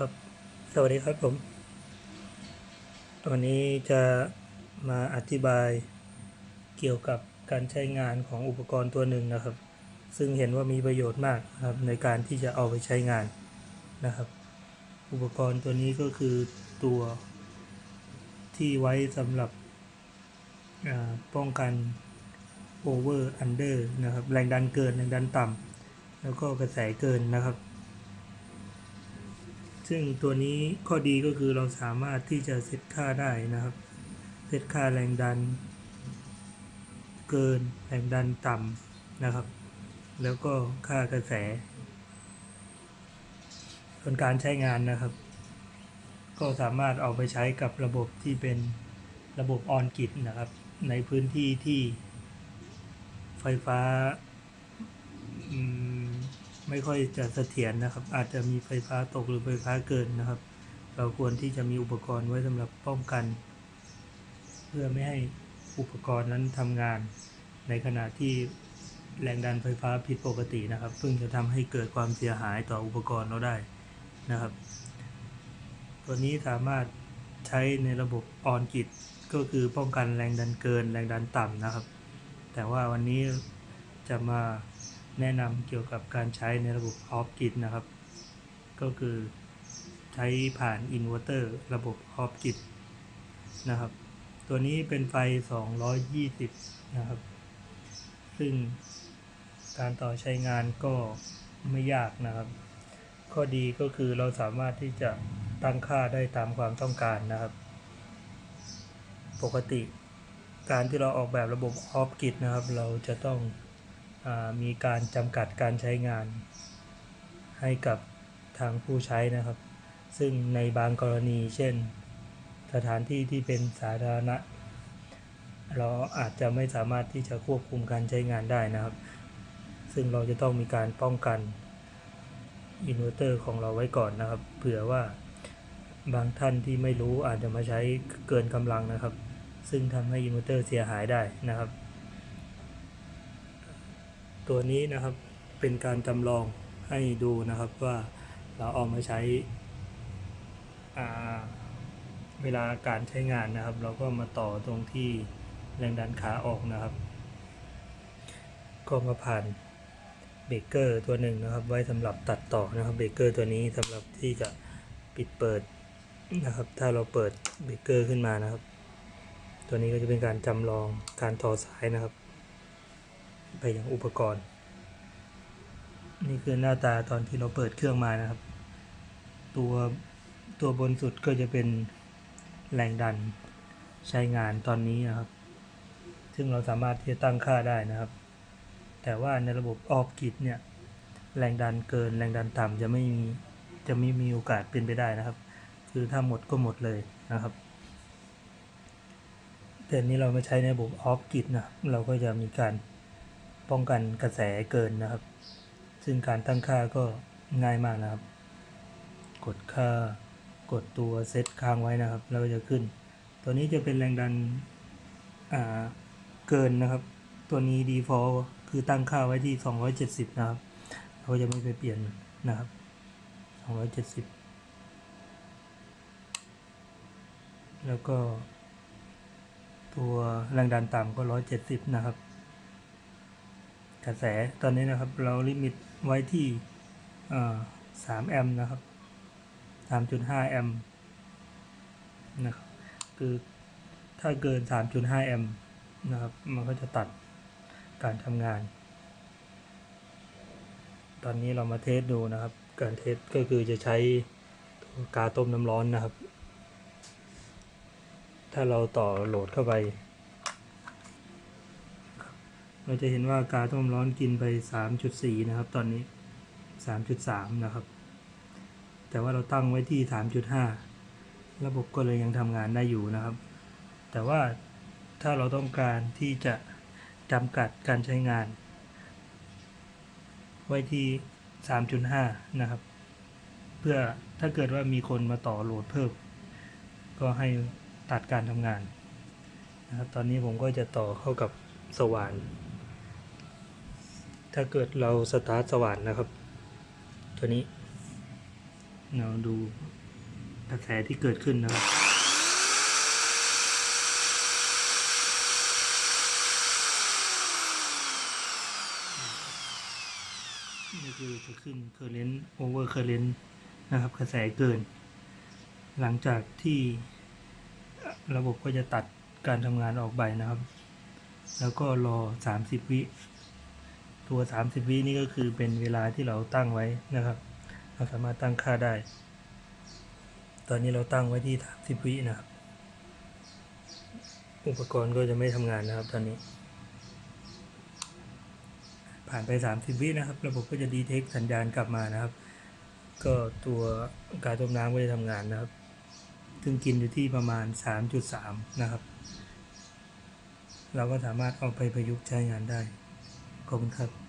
ครับ สวัสดีครับผมวันนี้จะมาอธิบายเกี่ยวกับการใช้งานของอุปกรณ์ตัวหนึ่งนะครับ ซึ่งเห็นว่ามีประโยชน์มากนะครับในการที่จะเอาไปใช้งานนะครับ อุปกรณ์ตัวนี้ก็คือตัวที่ไว้สำหรับป้องกัน over under นะครับ แรงดันเกิน แรงดันต่ำแล้วก็กระแสเกินนะครับ ซึ่งตัวนี้ข้อดีก็คือเราสามารถที่จะเซตค่าได้นะครับ เซตค่าแรงดัน เกินแรงดันต่ำนะครับ แล้วก็ค่ากระแส ส่วนการใช้งานนะครับ ก็สามารถเอาไปใช้กับระบบที่เป็นระบบออนกิดนะครับ ในพื้นที่ที่ไฟฟ้า ไม่ค่อยจะเสถียรนะครับ อาจจะมีไฟฟ้าตกหรือไฟฟ้าเกินนะครับ เราควรที่จะมีอุปกรณ์ไว้สำหรับป้องกัน เพื่อไม่ให้อุปกรณ์นั้นทำงาน ในขณะที่แรงดันไฟฟ้าผิดปกตินะครับ ซึ่งจะทำให้เกิดความเสียหายต่ออุปกรณ์เราได้นะครับ ตัวนี้สามารถใช้ในระบบออนกิดก็คือป้องกันแรงดันเกิน แรงดันต่ำนะครับ แต่ว่าวันนี้จะมา แนะนำเกี่ยวกับการใช้ในระบบออฟกิดนะครับ ก็คือใช้ผ่านอินเวอร์เตอร์ระบบออฟกิดนะครับ ตัวนี้เป็นไฟ 220 นะครับ ซึ่งการต่อใช้งานก็ไม่ยากนะครับ ข้อดีก็คือเราสามารถที่จะตั้งค่าได้ตามความต้องการนะครับ ปกติการที่เราออกแบบระบบออฟกิดนะครับ เราจะต้อง มีการจำกัดการใช้งานให้กับทางผู้ใช้นะครับ ซึ่งในบางกรณี เช่น สถานที่ที่เป็นสาธารณะ เราอาจจะไม่สามารถที่จะควบคุมการใช้งานได้นะครับ ซึ่งเราจะต้องมีการป้องกันอินเวอร์เตอร์ของเราไว้ก่อนนะครับ เผื่อว่าบางท่านที่ไม่รู้อาจจะมาใช้เกินกำลังนะครับ ซึ่งทำให้อินเวอร์เตอร์เสียหายได้นะครับ ตัวนี้นะครับเป็นการจำลองให้ดูนะครับว่าเราเอามาใช้เวลาการใช้งานนะครับ เราก็มาต่อตรงที่แรงดันขาออกนะครับ ก็มาผ่านเบรกเกอร์ตัวหนึ่งนะครับ ไว้สำหรับตัดต่อนะครับเบรกเกอร์ตัวนี้สำหรับที่จะปิดเปิดนะครับ ถ้าเราเปิดเบรกเกอร์ขึ้นมานะครับ ตัวนี้ก็จะเป็นการจำลองการต่อสายนะครับ ไปยังอุปกรณ์ นี่คือหน้าตาตอนที่เราเปิดเครื่องมานะครับ ตัวตัวบนสุดก็จะเป็นแรงดันใช้งานตอนนี้นะครับ ซึ่งเราสามารถที่จะตั้งค่าได้นะครับ แต่ว่าในระบบออฟกิดเนี่ย แรงดันเกิน แรงดันต่ำจะไม่มี จะไม่มีโอกาสเป็นไปได้นะครับ คือถ้าหมดก็หมดเลยนะครับ แต่นี้เราไมาใช้ในระบบออฟกิดนะ เราก็จะมีการ ป้องกันกระแสเกินนะครับ ซึ่งการตั้งค่าก็ง่ายมากนะครับ กดค่ากดตัวเซตค้างไว้นะครับ แล้วจะขึ้น ตัวนี้จะเป็นแรงดันอ่าเกินนะครับ ตัวนี้ default คือตั้งค่าไว้ที่ 270 นะครับ เราก็จะไม่ไปเปลี่ยนนะครับ 270 แล้วก็ตัวแรงดันต่ำก็ 170 นะครับ กระแสตอนนี้นะครับเราลิมิตไว้ที่อ่า3แอมป์นะครับ3.5แอมป์นะครับคือถ้าเกิน 3.5 แอมป์นะครับ มันก็จะตัดการทำงาน ตอนนี้เรามาเทสดูนะครับ การเทสก็คือจะใช้กาต้มน้ำร้อนนะครับ ถ้าเราต่อโหลดเข้าไป เราจะเห็นว่ากาต้มร้อนกินไป 3.4 นะครับ ตอนนี้ 3.3 นะครับ แต่ว่าเราตั้งไว้ที่ 3.5 ระบบก็เลยยังทำงานได้อยู่นะครับ แต่ว่าถ้าเราต้องการที่จะจำกัดการใช้งาน ไว้ที่ 3.5 นะครับ เพื่อถ้าเกิดว่ามีคนมาต่อโหลดเพิ่ม ก็ให้ตัดการทำงานนะครับ ตอนนี้ผมก็จะต่อเข้ากับสว่าน ถ้าเกิดเราสตาร์ทสว่านนะครับ ตัวนี้ เราดูกระแสที่เกิดขึ้นนะครับนี่คือจะขึ้น current over current นะครับ กระแสเกิน หลังจากที่ระบบก็จะตัดการทำงานออกไปนะครับ แล้วก็รอ 30 วิ ตัว 30 วินี่ก็คือเป็นเวลาที่เราตั้งไว้นะครับ เราสามารถตั้งค่าได้ ตอนนี้เราตั้งไว้ที่ 30 วินะครับ อุปกรณ์ก็จะไม่ทำงานนะครับตอนนี้ ผ่านไป 30 วินะครับ ระบบก็จะดีเทคสัญญาณกลับมานะครับ ก็ตัวการต้มน้ำก็จะทำงานนะครับ ซึ่งกินอยู่ที่ประมาณ 3.3 นะครับ เราก็สามารถเอาไปประยุกต์ใช้งานได้ ขอบคุณครับ